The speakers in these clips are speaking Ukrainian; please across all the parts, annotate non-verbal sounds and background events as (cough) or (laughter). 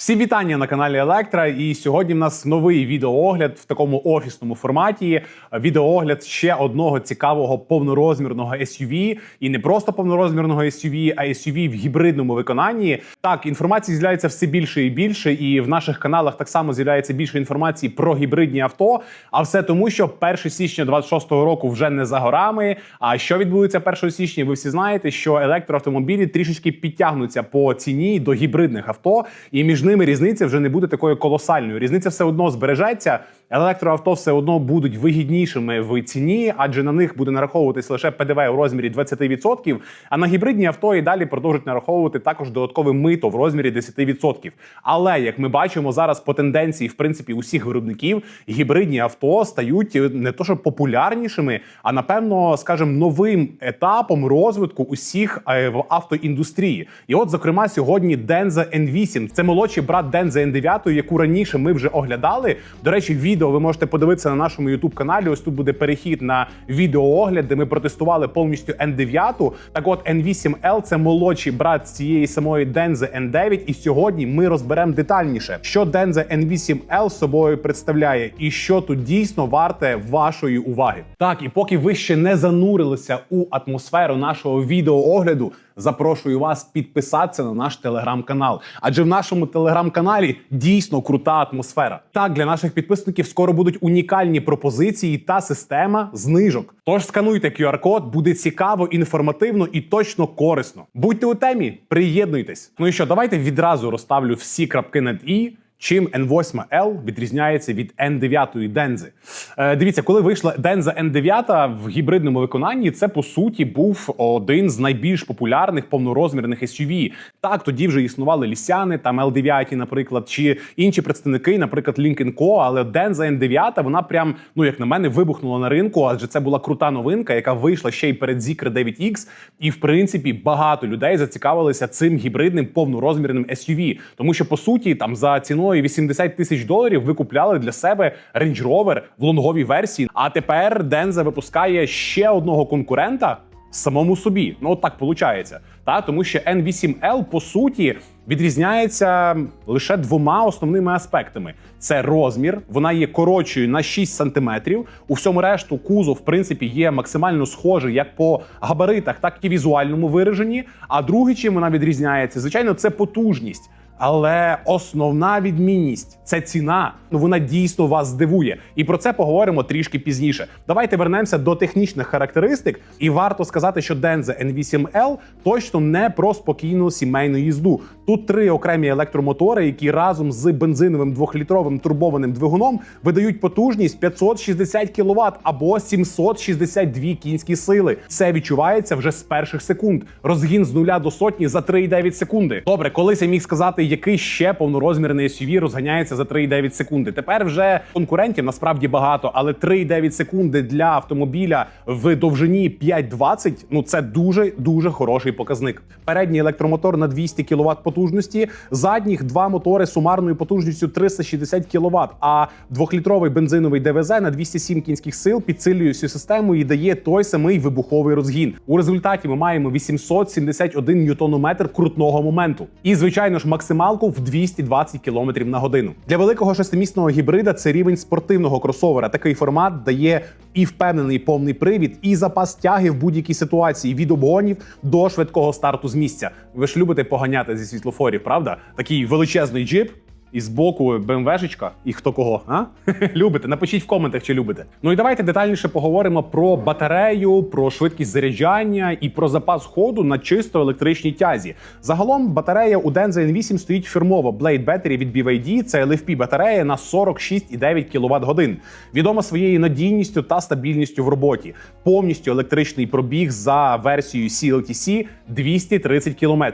Всі вітання на каналі Електра. І сьогодні в нас новий відеоогляд в такому офісному форматі. Відеоогляд ще одного цікавого повнорозмірного SUV. І не просто повнорозмірного SUV, а SUV в гібридному виконанні. Так, інформації з'являється все більше і більше, і в наших каналах так само з'являється більше інформації про гібридні авто. А все тому, що 1 січня 26-го року вже не за горами. А що відбудеться 1 січня? Ви всі знаєте, що електроавтомобілі трішечки підтягнуться по ціні до гібридних авто, і між ними різниця вже не буде такою колосальною. Різниця все одно збережеться. Електроавто все одно будуть вигіднішими в ціні, адже на них буде нараховуватись лише ПДВ у розмірі 20%, А на гібридні авто і далі продовжують нараховувати також додаткове мито в розмірі 10%. Але як ми бачимо зараз по тенденції, в принципі, усіх виробників гібридні авто стають не то, що популярнішими, а напевно, скажімо, новим етапом розвитку усіх е, в автоіндустрії. І от, зокрема, сьогодні Denza N8. Це молодший брат Denza N9, яку раніше ми вже оглядали. До речі, відео ви можете подивитися на нашому youtube каналі. Ось тут буде перехід на відеоогляд, де ми протестували повністю N9. Так, от N8L – це молодший брат цієї самої Denza N9. І сьогодні ми розберемо детальніше, що Denza N8L собою представляє, і що тут дійсно варте вашої уваги. Так, і поки ви ще не занурилися у атмосферу нашого відеоогляду. Запрошую вас підписатися на наш телеграм-канал, адже в нашому телеграм-каналі дійсно крута атмосфера. Так для наших підписників скоро будуть унікальні пропозиції та система знижок. Тож скануйте QR-код, буде цікаво, інформативно і точно корисно. Будьте у темі, приєднуйтесь. Ну і що, давайте відразу розставлю всі крапки над і. Чим N8L відрізняється від N9 Дензи? Е, дивіться, коли вийшла Денза N9 в гібридному виконанні, це по суті був один з найбільш популярних повнорозмірних SUV. Так, тоді вже існували лісяни, там L9, наприклад, чи інші представники, наприклад, Lincoln Co. Але Денза N9, вона прям, ну як на мене, вибухнула на ринку, адже це була крута новинка, яка вийшла ще й перед Zikr 9X. І в принципі багато людей зацікавилися цим гібридним повнорозмірним SUV. тому що по суті там за ціною ціною 80 тисяч доларів ви купляли для себе Range Rover в лонговій версії. А тепер Денза випускає ще одного конкурента самому собі. Ну от так виходить. Та тому що N8L по суті відрізняється лише двома основними аспектами: це розмір, вона є коротшою на 6 сантиметрів. У всьому решту кузов, в принципі, є максимально схожий як по габаритах, так і візуальному вираженні. А другий, чим вона відрізняється, звичайно, це потужність. Але основна відмінність це ціна. Ну вона дійсно вас здивує, і про це поговоримо трішки пізніше. Давайте вернемося до технічних характеристик, і варто сказати, що Denza N8L точно не про спокійну сімейну їзду. Тут три окремі електромотори, які разом з бензиновим двохлітровим турбованим двигуном видають потужність 560 кВт або 762 кінські сили. Це відчувається вже з перших секунд. Розгін з нуля до сотні за 3,9 секунди. Добре, колись я міг сказати який ще повнорозмірний SUV розганяється за 3,9 секунди. Тепер вже конкурентів насправді багато, але 3,9 секунди для автомобіля в довжині 5,20 ну це дуже дуже хороший показник. Передній електромотор на 200 кВт потужності, задніх два мотори сумарною потужністю 360 кВт, а двохлітровий бензиновий ДВЗ на 207 кінських сил підсилює цю систему і дає той самий вибуховий розгін. У результаті ми маємо 871 ньютонометр крутного моменту. І звичайно ж максимально максималку в 220 км на годину. Для великого шестимісного гібрида це рівень спортивного кросовера. Такий формат дає і впевнений повний привід, і запас тяги в будь-якій ситуації від обгонів до швидкого старту з місця. Ви ж любите поганяти зі світлофорів, правда? Такий величезний джип. І збоку БМВшечка, і хто кого а? (laughs) любите? Напишіть в коментах, чи любите. Ну і давайте детальніше поговоримо про батарею, про швидкість заряджання і про запас ходу на чисто електричній тязі. Загалом батарея у Denza N8 стоїть фірмово Blade Battery від BYD. Це LFP батарея на 46,9 кВт годин. Відома своєю надійністю та стабільністю в роботі. Повністю електричний пробіг за версією CLTC 230 км.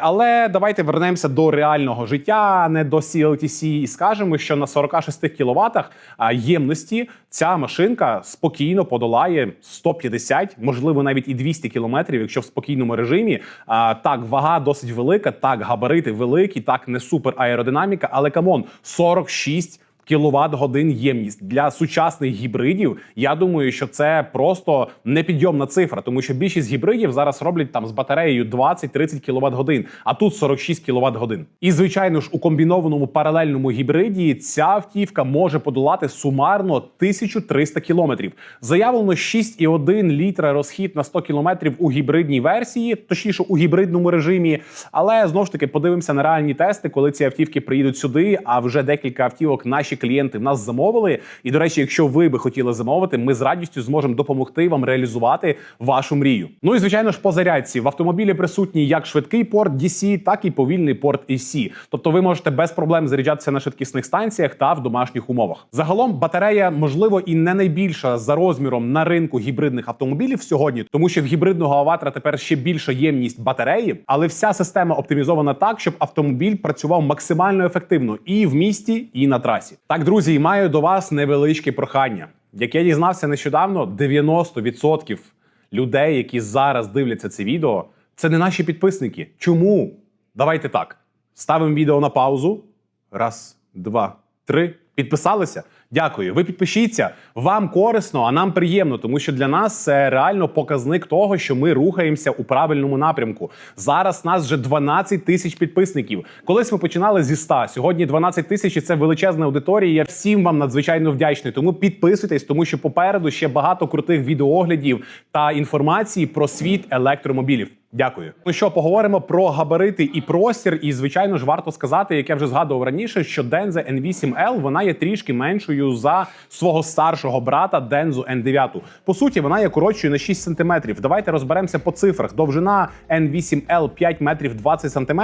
Але давайте вернемося до реального життя. не до CLTC і скажемо, що на 46 кВт ємності ця машинка спокійно подолає 150, можливо, навіть і 200 км, якщо в спокійному режимі. Так, вага досить велика, так, габарити великі, так не супер аеродинаміка, але камон, 46 кіловат годин ємність для сучасних гібридів. Я думаю, що це просто непідйомна цифра, тому що більшість гібридів зараз роблять там з батареєю 20-30 кіловат годин, а тут 46 кіловат годин. І звичайно ж, у комбінованому паралельному гібриді ця автівка може подолати сумарно 1300 кілометрів. Заявлено 6,1 літра розхід на 100 кілометрів у гібридній версії, точніше у гібридному режимі. Але знову ж таки подивимося на реальні тести, коли ці автівки приїдуть сюди. А вже декілька автівок наші клієнти в нас замовили. І до речі, якщо ви би хотіли замовити, ми з радістю зможемо допомогти вам реалізувати вашу мрію. Ну і звичайно ж, по зарядці в автомобілі присутній як швидкий порт DC, так і повільний порт AC. Тобто ви можете без проблем заряджатися на швидкісних станціях та в домашніх умовах. Загалом батарея можливо і не найбільша за розміром на ринку гібридних автомобілів сьогодні, тому що в гібридного аватора тепер ще більша ємність батареї, але вся система оптимізована так, щоб автомобіль працював максимально ефективно і в місті, і на трасі. Так, друзі, і маю до вас невеличке прохання. Як я дізнався нещодавно, 90% людей, які зараз дивляться це відео, це не наші підписники. Чому? Давайте так. Ставимо відео на паузу. Раз, два, три. Підписалися? Дякую. Ви підпишіться. Вам корисно, а нам приємно, тому що для нас це реально показник того, що ми рухаємося у правильному напрямку. Зараз нас вже 12 тисяч підписників. Колись ми починали зі 100, Сьогодні 12 тисяч і це величезна аудиторія. Я всім вам надзвичайно вдячний. Тому підписуйтесь, тому що попереду ще багато крутих відеооглядів та інформації про світ електромобілів. Дякую. Ну що поговоримо про габарити і простір. І звичайно ж варто сказати, як я вже згадував раніше, що Denza N8L вона є трішки меншою за свого старшого брата Denzo N9. По суті, вона є коротшою на 6 см. Давайте розберемося по цифрах. Довжина N8L 5 метрів 20 см,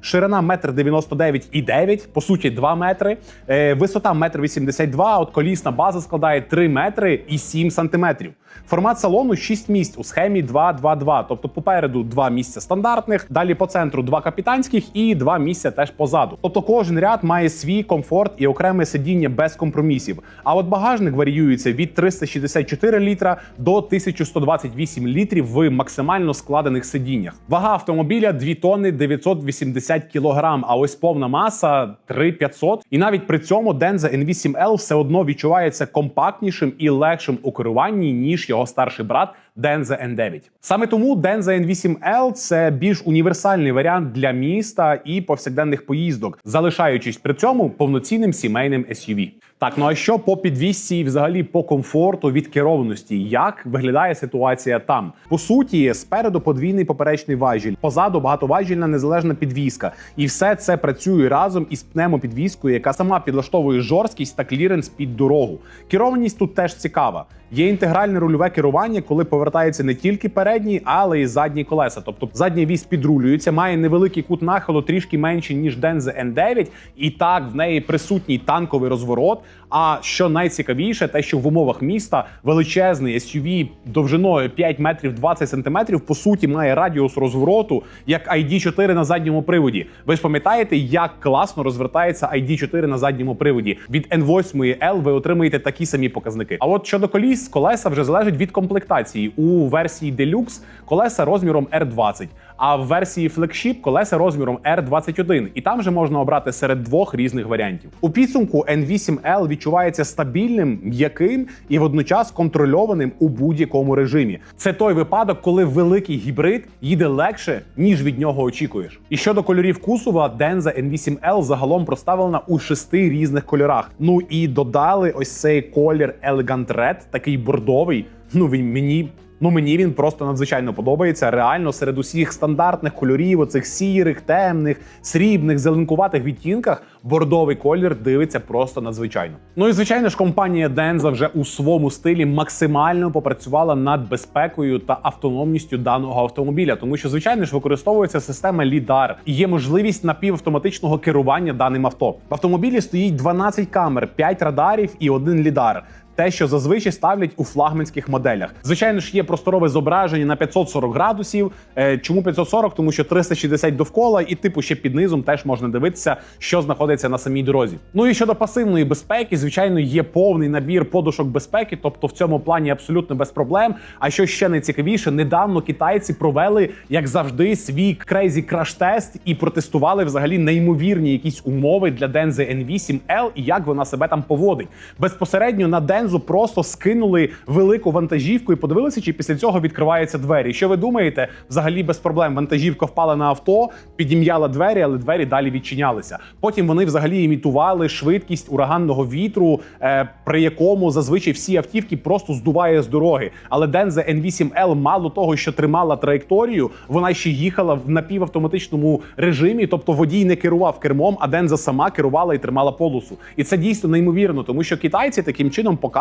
ширина 1,99,9 м, по суті, 2 метри. Е, висота 1,82 м, от колісна база складає 3 метри і 7 сантиметрів. Формат салону 6 місць у схемі 2-2-2. Тобто попереду два місця стандартних, далі по центру два капітанських і два місця теж позаду. Тобто кожен ряд має свій комфорт і окреме сидіння без компромісів. А от багажник варіюється від 364 літра до 1128 літрів в максимально складених сидіннях. Вага автомобіля 2 тонни 980 кілограм. А ось повна маса 3500. І навіть при цьому Denza N8L все одно відчувається компактнішим і легшим у керуванні ніж його старший брат Denza N9. Саме тому Denza N8L – це більш універсальний варіант для міста і повсякденних поїздок, залишаючись при цьому повноцінним сімейним SUV. Так, ну а що по підвісці і взагалі по комфорту від керованості? Як виглядає ситуація там? По суті, спереду подвійний поперечний важіль, позаду багатоважільна незалежна підвіска, і все це працює разом із пневмопідвіскою, яка сама підлаштовує жорсткість та кліренс під дорогу. Керованість тут теж цікава. Є інтегральне рульове керування, коли повертається не тільки передні, але й задні колеса. Тобто задній віз підрулюється, має невеликий кут нахилу, трішки менший ніж Denza N9, і так в неї присутній танковий розворот. А що найцікавіше, те, що в умовах міста величезний SUV довжиною 5 метрів 20 сантиметрів, по суті, має радіус розвороту як ID4 на задньому приводі. Ви ж пам'ятаєте, як класно розвертається ID4 на задньому приводі? Від N8 L ви отримаєте такі самі показники. А от щодо коліс, колеса вже залежать від комплектації. У версії Deluxe колеса розміром R20, а в версії Flagship колеса розміром R21. І там вже можна обрати серед двох різних варіантів. У підсумку N8L відчувається стабільним, м'яким і водночас контрольованим у будь-якому режимі. Це той випадок, коли великий гібрид їде легше, ніж від нього очікуєш. І щодо кольорів кузова, Denza N8L загалом проставлена у шести різних кольорах. Ну і додали ось цей колір Elegant Red, такий бордовий. Ну він мені. Ну мені він просто надзвичайно подобається. Реально серед усіх стандартних кольорів, оцих сірих, темних, срібних, зеленкуватих відтінках, бордовий колір дивиться просто надзвичайно. Ну і звичайно ж, компанія Denza вже у своєму стилі максимально попрацювала над безпекою та автономністю даного автомобіля, тому що звичайно ж використовується система LiDAR і є можливість напівавтоматичного керування даним авто. В автомобілі стоїть 12 камер, 5 радарів і один лідар. Те, що зазвичай ставлять у флагманських моделях. Звичайно ж, є просторове зображення на 540 градусів. Е, Чому 540? Тому що 360 довкола, і типу ще під низом теж можна дивитися, що знаходиться на самій дорозі. Ну і щодо пасивної безпеки, звичайно, є повний набір подушок безпеки, тобто в цьому плані абсолютно без проблем. А що ще найцікавіше, недавно китайці провели, як завжди, свій крейзі краш-тест і протестували взагалі неймовірні якісь умови для Дензи N8L і як вона себе там поводить. Безпосередньо на Дензу просто скинули велику вантажівку і подивилися, чи після цього відкриваються двері. Що ви думаєте? Взагалі без проблем вантажівка впала на авто, підім'яла двері, але двері далі відчинялися. Потім вони взагалі імітували швидкість ураганного вітру, е, при якому зазвичай всі автівки просто здуває з дороги. Але Денза N8L мало того, що тримала траєкторію, вона ще їхала в напівавтоматичному режимі, тобто водій не керував кермом, а Денза сама керувала і тримала полосу. І це дійсно неймовірно, тому що китайці таким чином показують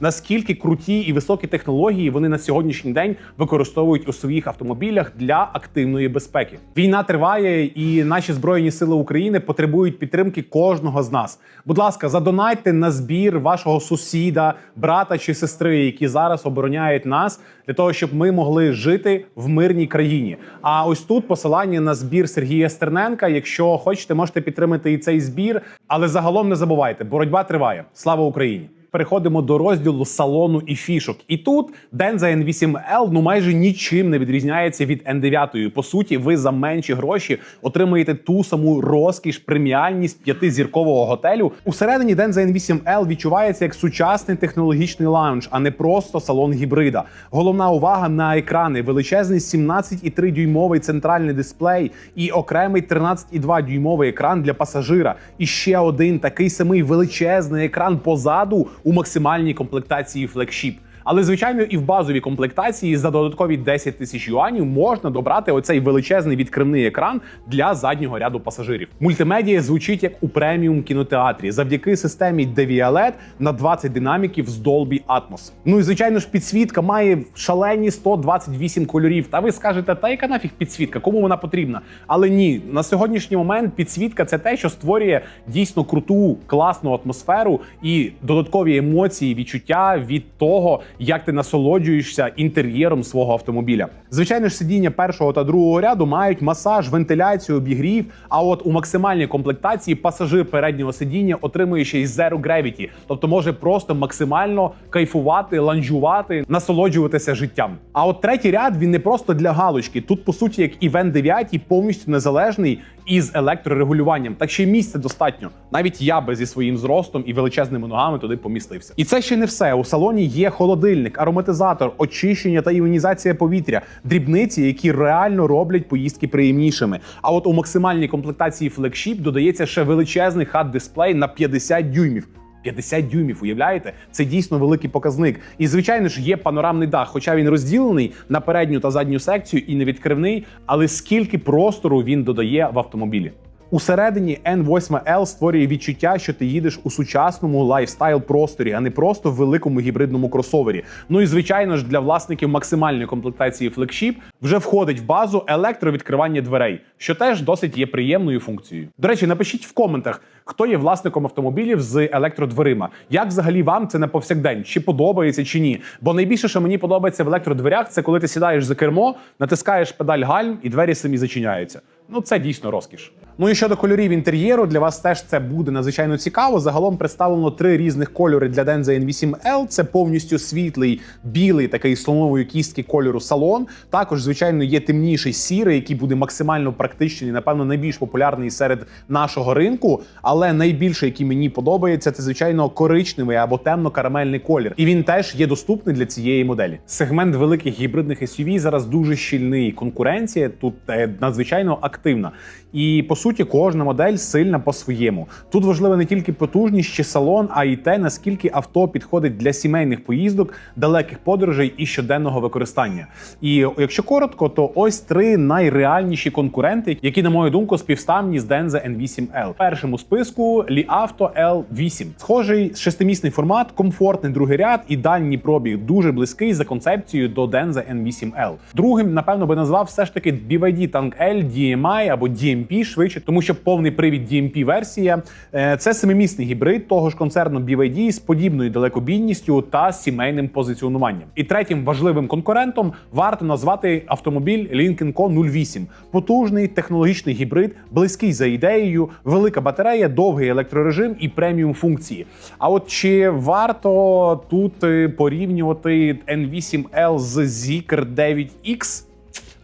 наскільки круті і високі технології вони на сьогоднішній день використовують у своїх автомобілях для активної безпеки. Війна триває, і наші збройні сили України потребують підтримки кожного з нас. Будь ласка, задонайте на збір вашого сусіда, брата чи сестри, які зараз обороняють нас, для того, щоб ми могли жити в мирній країні. А ось тут посилання на збір Сергія Стерненка. Якщо хочете, можете підтримати і цей збір. Але загалом не забувайте, боротьба триває. Слава Україні! Переходимо до розділу салону і фішок. І тут Denza N8L ну майже нічим не відрізняється від N9. По суті, ви за менші гроші отримаєте ту саму розкіш, преміальність п'ятизіркового готелю. Усередині Denza N8L відчувається як сучасний технологічний лаунж, а не просто салон гібрида. Головна увага на екрани: величезний 17,3 дюймовий центральний дисплей і окремий 13,2 дюймовий екран для пасажира. І ще один такий самий величезний екран позаду у максимальній комплектації флекшіп. Але звичайно, і в базовій комплектації за додаткові 10 тисяч юанів можна добрати оцей величезний відкривний екран для заднього ряду пасажирів. Мультимедія звучить як у преміум кінотеатрі завдяки системі DVLED на 20 динаміків з Dolby Atmos. Ну і звичайно ж, підсвітка має шалені 128 кольорів. Та ви скажете, та яка нафіг підсвітка? Кому вона потрібна? Але ні, на сьогоднішній момент підсвітка це те, що створює дійсно круту, класну атмосферу і додаткові емоції, відчуття від того як ти насолоджуєшся інтер'єром свого автомобіля. Звичайно ж, сидіння першого та другого ряду мають масаж, вентиляцію, обігрів. А от у максимальній комплектації пасажир переднього сидіння отримує ще й Zero Gravity, тобто може просто максимально кайфувати, ланжувати, насолоджуватися життям. А от третій ряд він не просто для галочки. Тут, по суті, як і Вен 9 повністю незалежний із електрорегулюванням. Так ще й місця достатньо. Навіть я би зі своїм зростом і величезними ногами туди помістився. І це ще не все. У салоні є холодильник, ароматизатор, очищення та іонізація повітря, дрібниці, які реально роблять поїздки приємнішими. А от у максимальній комплектації флекшіп додається ще величезний хат-дисплей на 50 дюймів. 50 дюймів, уявляєте? Це дійсно великий показник. І звичайно ж є панорамний дах, хоча він розділений на передню та задню секцію і не відкривний, але скільки простору він додає в автомобілі. Усередині N8L створює відчуття, що ти їдеш у сучасному лайфстайл просторі, а не просто в великому гібридному кросовері. Ну і звичайно ж для власників максимальної комплектації флекшіп вже входить в базу електровідкривання дверей, що теж досить є приємною функцією. До речі, напишіть в коментах, хто є власником автомобілів з електродверима. Як взагалі вам це на повсякдень? Чи подобається, чи ні? Бо найбільше, що мені подобається в електродверях, це коли ти сідаєш за кермо, натискаєш педаль гальм і двері самі зачиняються. Ну це дійсно розкіш. Ну і щодо кольорів інтер'єру, для вас теж це буде надзвичайно цікаво. Загалом представлено три різних кольори для Denza N8L. Це повністю світлий, білий, такий слонової кістки кольору салон. Також, звичайно, є темніший сірий, який буде максимально практичний, напевно, найбільш популярний серед нашого ринку. Але найбільше, який мені подобається, це звичайно коричневий або темно-карамельний колір. І він теж є доступний для цієї моделі. Сегмент великих гібридних SUV зараз дуже щільний. Конкуренція тут е, надзвичайно активна. І по суті, кожна модель сильна по-своєму. Тут важливо не тільки потужність чи салон, а й те, наскільки авто підходить для сімейних поїздок, далеких подорожей і щоденного використання. І якщо коротко, то ось три найреальніші конкуренти, які, на мою думку, співставні з Denza N8L. В першому списку Li Auto L8. Схожий шестимісний формат, комфортний другий ряд і дальній пробіг, дуже близький за концепцією до Denza N8L. Другим, напевно, би назвав все ж таки BYD Tank L, DMI або DMP DMP швидше, тому що повний привід DMP версія е, це семимісний гібрид того ж концерну BYD з подібною далекобійністю та сімейним позиціонуванням. І третім важливим конкурентом варто назвати автомобіль Lincoln Co 08. потужний технологічний гібрид, близький за ідеєю, велика батарея, довгий електрорежим і преміум функції. А от чи варто тут е, порівнювати N8L з Zeekr 9X?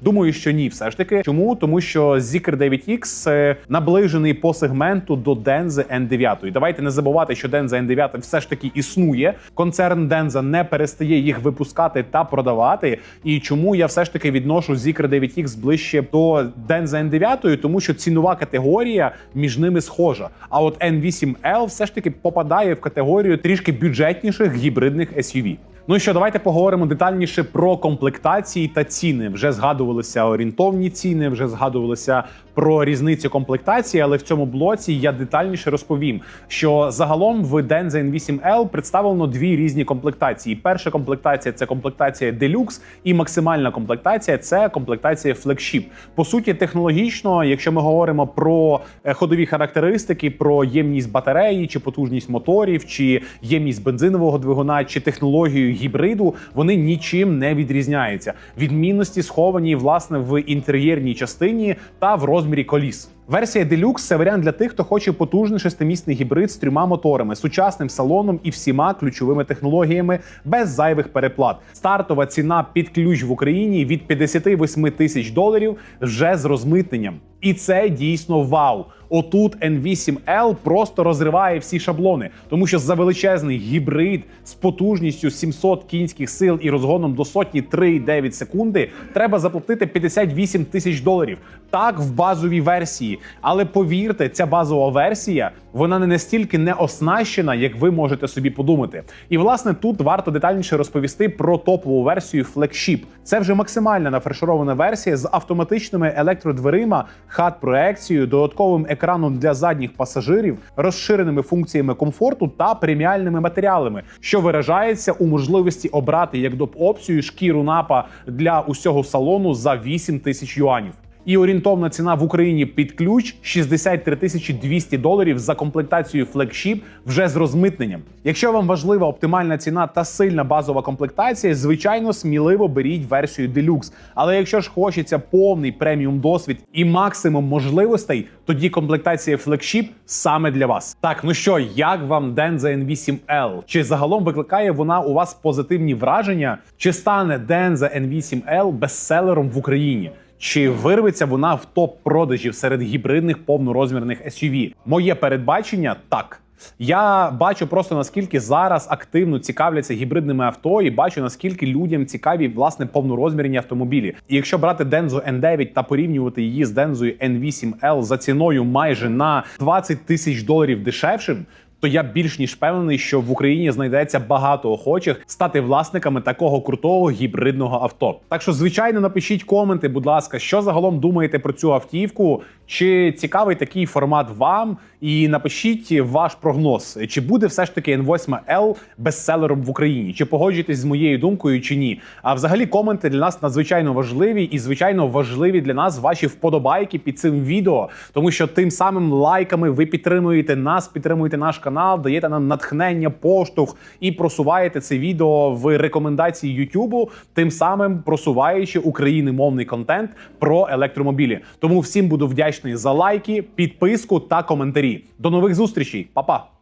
Думаю, що ні, все ж таки. Чому? Тому що Zeekr 9X е, наближений по сегменту до Denza N9. І давайте не забувати, що Denza N9 все ж таки існує. Концерн Denza не перестає їх випускати та продавати. І чому я все ж таки відношу Zeekr 9X ближче до Denza N9? Тому що цінова категорія між ними схожа. А от N8L все ж таки попадає в категорію трішки бюджетніших гібридних SUV. Ну і що, давайте поговоримо детальніше про комплектації та ціни. Вже згадувалися орієнтовні ціни, вже згадувалися про різницю комплектації, але в цьому блоці я детальніше розповім, що загалом в Denza N8L представлено дві різні комплектації. Перша комплектація це комплектація Deluxe, і максимальна комплектація це комплектація Flagship. По суті, технологічно, якщо ми говоримо про е, ходові характеристики, про ємність батареї, чи потужність моторів, чи ємність бензинового двигуна, чи технологію гібриду, вони нічим не відрізняються. Відмінності сховані власне в інтер'єрній частині та в розмірі коліс. Версія Deluxe – це варіант для тих, хто хоче потужний шестимісний гібрид з трьома моторами, сучасним салоном і всіма ключовими технологіями без зайвих переплат. Стартова ціна під ключ в Україні від 58 тисяч доларів вже з розмитненням. І це дійсно вау. Отут N8L просто розриває всі шаблони, тому що за величезний гібрид з потужністю 700 кінських сил і розгоном до сотні 3,9 секунди треба заплатити 58 тисяч доларів. Так, в базовій версії. Але повірте, ця базова версія вона не настільки не оснащена, як ви можете собі подумати. І власне тут варто детальніше розповісти про топову версію Flagship. Це вже максимальна нафарширована версія з автоматичними електродверима, хат проекцією, додатковим екраном для задніх пасажирів, розширеними функціями комфорту та преміальними матеріалами, що виражається у можливості обрати як доп опцію шкіру напа для усього салону за 8 тисяч юанів. І орієнтовна ціна в Україні під ключ 63 тисячі 200 доларів за комплектацію флагшіп вже з розмитненням. Якщо вам важлива оптимальна ціна та сильна базова комплектація, звичайно, сміливо беріть версію Deluxe. Але якщо ж хочеться повний преміум досвід і максимум можливостей, тоді комплектація флагшіп саме для вас. Так, ну що, як вам Denza N8L? Чи загалом викликає вона у вас позитивні враження? Чи стане Denza N8L бестселером в Україні? Чи вирветься вона в топ продажів серед гібридних повнорозмірних SUV? Моє передбачення так. Я бачу просто наскільки зараз активно цікавляться гібридними авто, і бачу наскільки людям цікаві власне повнорозмірні автомобілі. І якщо брати Denzo N9 та порівнювати її з Denzою N8L за ціною майже на 20 тисяч доларів дешевшим. То я більш ніж впевнений, що в Україні знайдеться багато охочих стати власниками такого крутого гібридного авто. Так що, звичайно, напишіть коменти, будь ласка, що загалом думаєте про цю автівку, чи цікавий такий формат вам, і напишіть ваш прогноз, чи буде все ж таки N8L бестселером в Україні, чи погоджуєтесь з моєю думкою, чи ні. А взагалі коменти для нас надзвичайно важливі, і звичайно важливі для нас ваші вподобайки під цим відео, тому що тим самим лайками ви підтримуєте нас, підтримуєте наш канал, даєте нам натхнення, поштовх і просуваєте це відео в рекомендації Ютубу, тим самим просуваючи україномовний контент про електромобілі. Тому всім буду вдячний за лайки, підписку та коментарі. До нових зустрічей, Па-па!